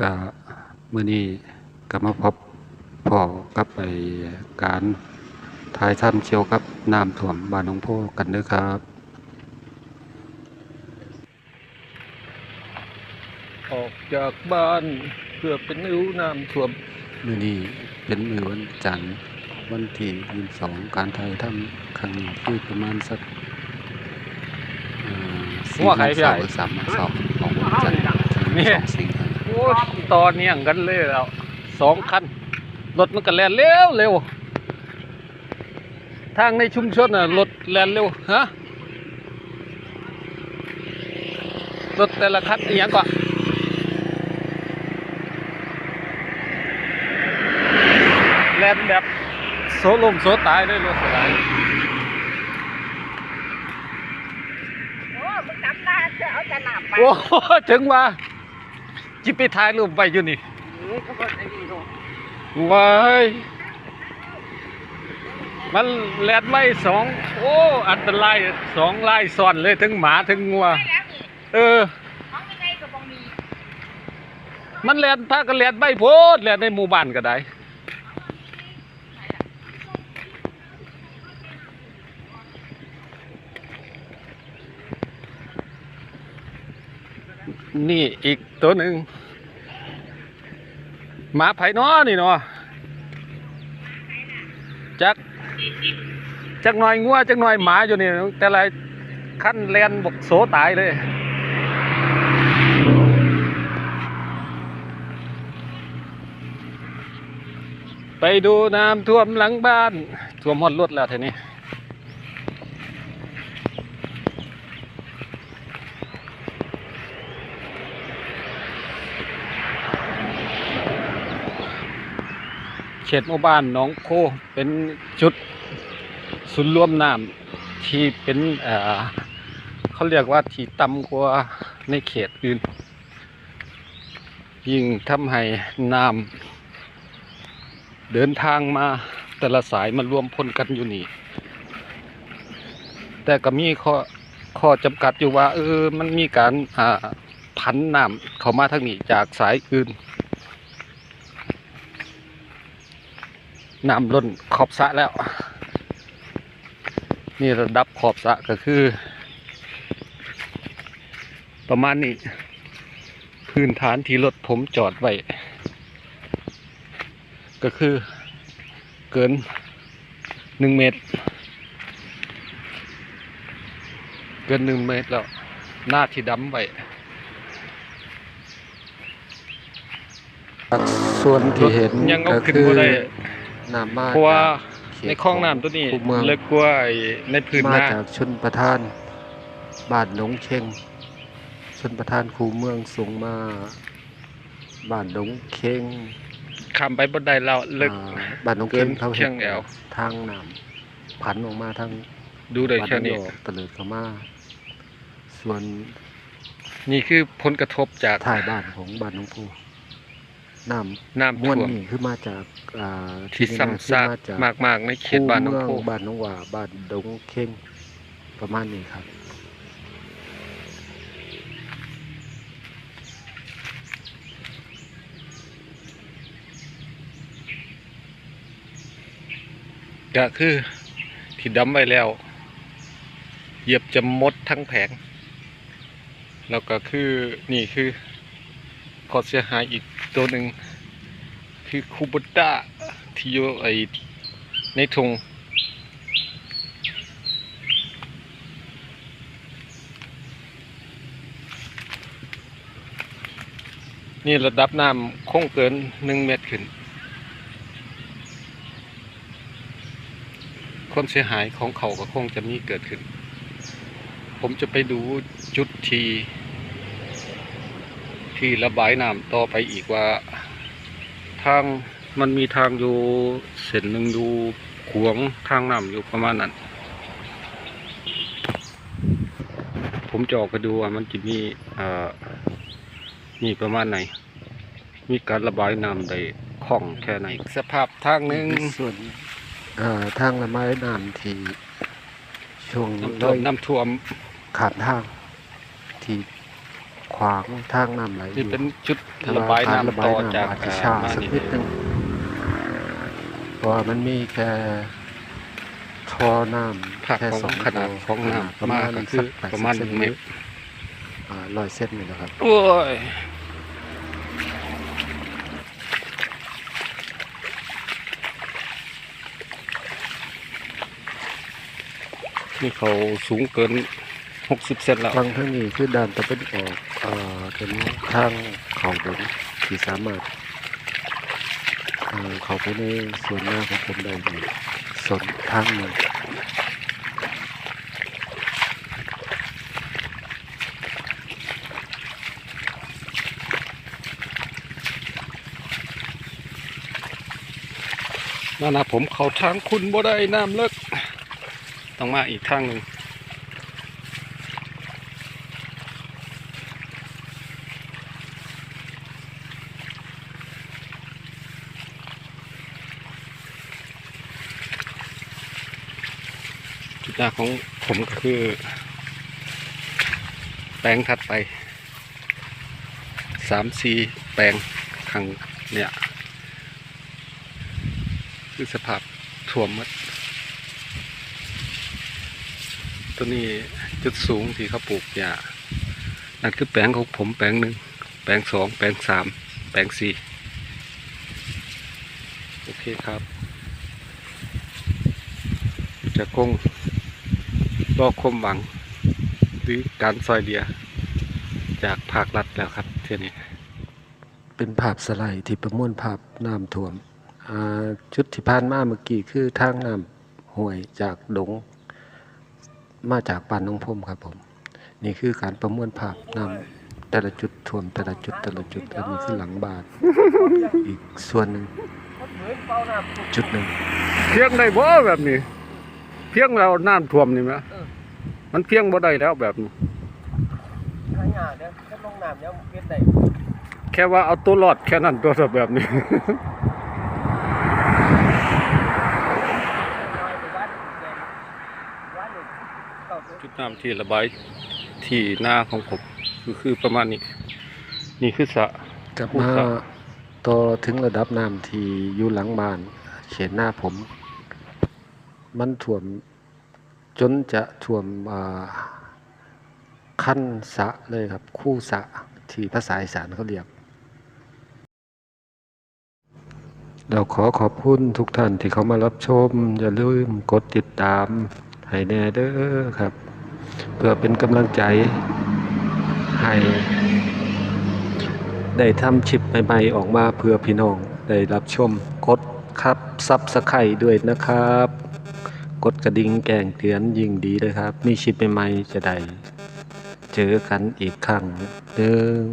ก็มื้อนี้ก็มาพบพ่อกับไอ้การถ่ายทำเกี่ยวกับน้ำท่วมบ้านหนองโพกันเด้อครับออกจากบ้านเพื่อเป็นนิ้วน้ำท่วมมื้อนี้เป็นมื้อวันจันทร์วันที่22การถ่ายทำครั้งนี้คือประมาณสักเอ่อสี่หัวใครพี่ใหญ่โมงเช้าหรือสามโมงเช้าของวันจันทร์ที่เนี่ยสองสิงหาโอ้ย ตอนเนี้ยงกันเลยแล้วสองคันรถมันก็แล่นเร็วเร็วทางในชุมชนน่ะรถแล่นเร็วฮะรถแต่ละคันอหย่างก็แล่นแบบโซลมโซตายเลยรถอะไรโอ้มึงจำได้จะเอาจะหนับไปโอ้โหถึงว่า จิไปถ่ายรูปไปอยู่นี่นี่ก็บอกไอ้นี่ดูว้ายมันแลดไม่สองโอ้อันตรายสองลายซ้อนเลยทั้งหมาทั้งงัวได้แล้วนี่เออของยังไงก็บอกมีมันแลดพากันแลดใบโพดแลดในหมู่บ้านก็ได้นี่อีกตัวหนึ่ง หมาไผ่น้อนี่เนาะจักจักหน่อยงัวจักหน่อยหมาอยู่นี่แต่ละขั้นแลนบกโสตายเลยไปดูน้ำท่วมหลังบ้าน ท่วมหมดรถแล้วทีนี้ เขตหมู่บ้านหนองโคเป็นจุดศูนย์รวมน้ำที่เป็นเเขาเรียกว่าที่ต่ำกว่าในเขตอื่น ยิ่งทำให้น้ำเดินทางมาแต่ละสายมารวมพลกันอยู่นี่ แต่ก็มีข้อข้อจำกัดอยู่ว่าเออมันมีการอ่าพันน้ำเข้ามาทางนี้จากสายอื่น น้ำล้นขอบสระแล้ว นี่ระดับขอบสระก็คือ ประมาณนี้ พื้นฐานที่รถผมจอดไว้ ก็คือเกินหนึ่งเมตร เกินหนึ่งเมตรแล้ว หน้าที่ดำไว้ส่วนที่เห็นก็คือ น้ำมาเพราะว่าจกเขตในคลองน้ำตัวนี้คูเมืองเล็กกว่าไอ้ในพื้นมานาจากชนประทานบ้านหนองเชงชนประทานคูเมืองสูงมาบ้านหนองเชงข้ามไปบนไดเราเลิกอ่าบ้านหนองเกิเชนงเขาเชียงแอวทางน้ำผันออกมาทางดูได้บ้านแค่นี้หองตะเลิดเข้ามาส่วน นี่คือผลกระทบจากท้ายบ้านของบ้านหนองพู น้น้ำำม้วท่นวมนี่คือมาจากอ่าที่ซ้ำซากมาจากมากๆในเขตบ้านหน้องคูโพเมืบ้านหน้องหว่าบ้านดงเข่งประมาณนี้ครับก็คือที่ดำไว้แล้ว เหยียบจะหมดทั้งแผง แล้วก็คือนี่คือขอเสียหายอีก ตัวหนึ่งคือคูบุต้าที่อยู่ไอในถุงนี่ระดับน้ำคงเกินหนึ่งเมตรขึ้น ความเสียหายของเขาก็คงจะมีเกิดขึ้น ผมจะไปดูจุดที่ ที่ระบายน้ำต่อไปอีกว่า ทางมันมีทางอยู่เส้นหนึ่งอยู่ขวงทางน้ำอยู่ประมาณนั้น ผมจะออกไปดูว่ามันจะมีเอ่อนี่ประมาณไหน มีการระบายน้ำได้คล่องแค่ไหน สภาพทางหนึ่งส่วนเอ่อทางละไม้น้ำที่ช่วงน้ำเลท่วมยน้ำท่วมขาดทางที่ ขวางทางน้ำไหลอนี่ยู่เป็นจุดถ้ระบายกรน้ำต่อจากอาจจะอ่าช้ามาสักนี่นิดนึงเพราะว่ามันมีแค่ท่อน้ำภาคแค่ของสองขนาดท่ของประน้ำมากมาณก็คือสั80ประมาณหนึ่งเมตรอ่าร้อยเส้นนี่นะครับ โอ้ยนี่เขาสูงเกิน หกสิบเซนแล้วฟังทางนี้คือด่านตะเป็นออกเอ่อเป็นทางเขาดงที่สามารถเอ่อเข้าไปในส่วนหน้าของผมได้อยู่ส่วนทางนั้นนั่นนะผมเขาทางคุณบ่ได้น้ำเลิกต้องมาอีกทางหนึ่ง หน้าของผมก็คือ แปลงถัดไปสามสี่แปลงข้างเนี่ยคือสภาพท่วมหมดตัวนี้จุดสูงที่เขาปลูกหญ้านั่นคือแปลงของผมแปลงหนึ่งแปลงสองแปลงสามแปลงสี่โอเคครับ จะคง รอคมหวัง หรือการซอยเดีย จากภาครัฐแล้วครับเที่ยนี้ เป็นภาพสไลด์ที่ประมวลภาพน้ำท่วมอ่าจุดที่ผ่านมาเมื่อกี้คือทางน้ำห้วยจากดง มาจากป่านน้องพรมครับผม นี่คือการประมวลภาพน้ำแต่ละจุดท่วมแต่ละจุดแต่ละจุดอันนี้คือหลังบ้านอีกส่วนหนึ่งมันเหมือนเป่าน้ำจุดหนึ่งเพียงได้บ่แบบนี้เพียงเราน้ำท่วมนี่ไหมมันเพียงบ่ได้แล้วแบบนี้หายากเนี่ยถ้าลงน้ำเนี่ยเวียนได้แค่ว่าเอาตัวรอดแค่นั้นตัวแบบนี้น้อยไปบ้านแกบ้านหนึ่งเก่าตัว จุดน้ำที่ระบายที่หน้าของผมคือคือประมาณนี้ นี่คือสระ กลับพูดมาครับต่อถึงระดับน้ำที่อยู่หลังบ้านเขียนหน้าผม มันท่วมจนจะท่วมขั้นสะเลยครับ คู่สะที่ภาษาอีสานเขาเรียก เราขอขอบคุณทุกท่านที่เขามารับชม อย่าลืมกดติดตาม ให้แน่เด้อครับ เพื่อเป็นกำลังใจให้ได้ทำชิปใหม่ๆออกมาเพื่อพี่น้องได้รับชมกดครับซับสไครด้วยนะครับ กดกระดิ่งแกงเตือนยิ่งดีเลยครับ มีชิปใหม่ๆจะได้เจอกันอีกครั้งเดิม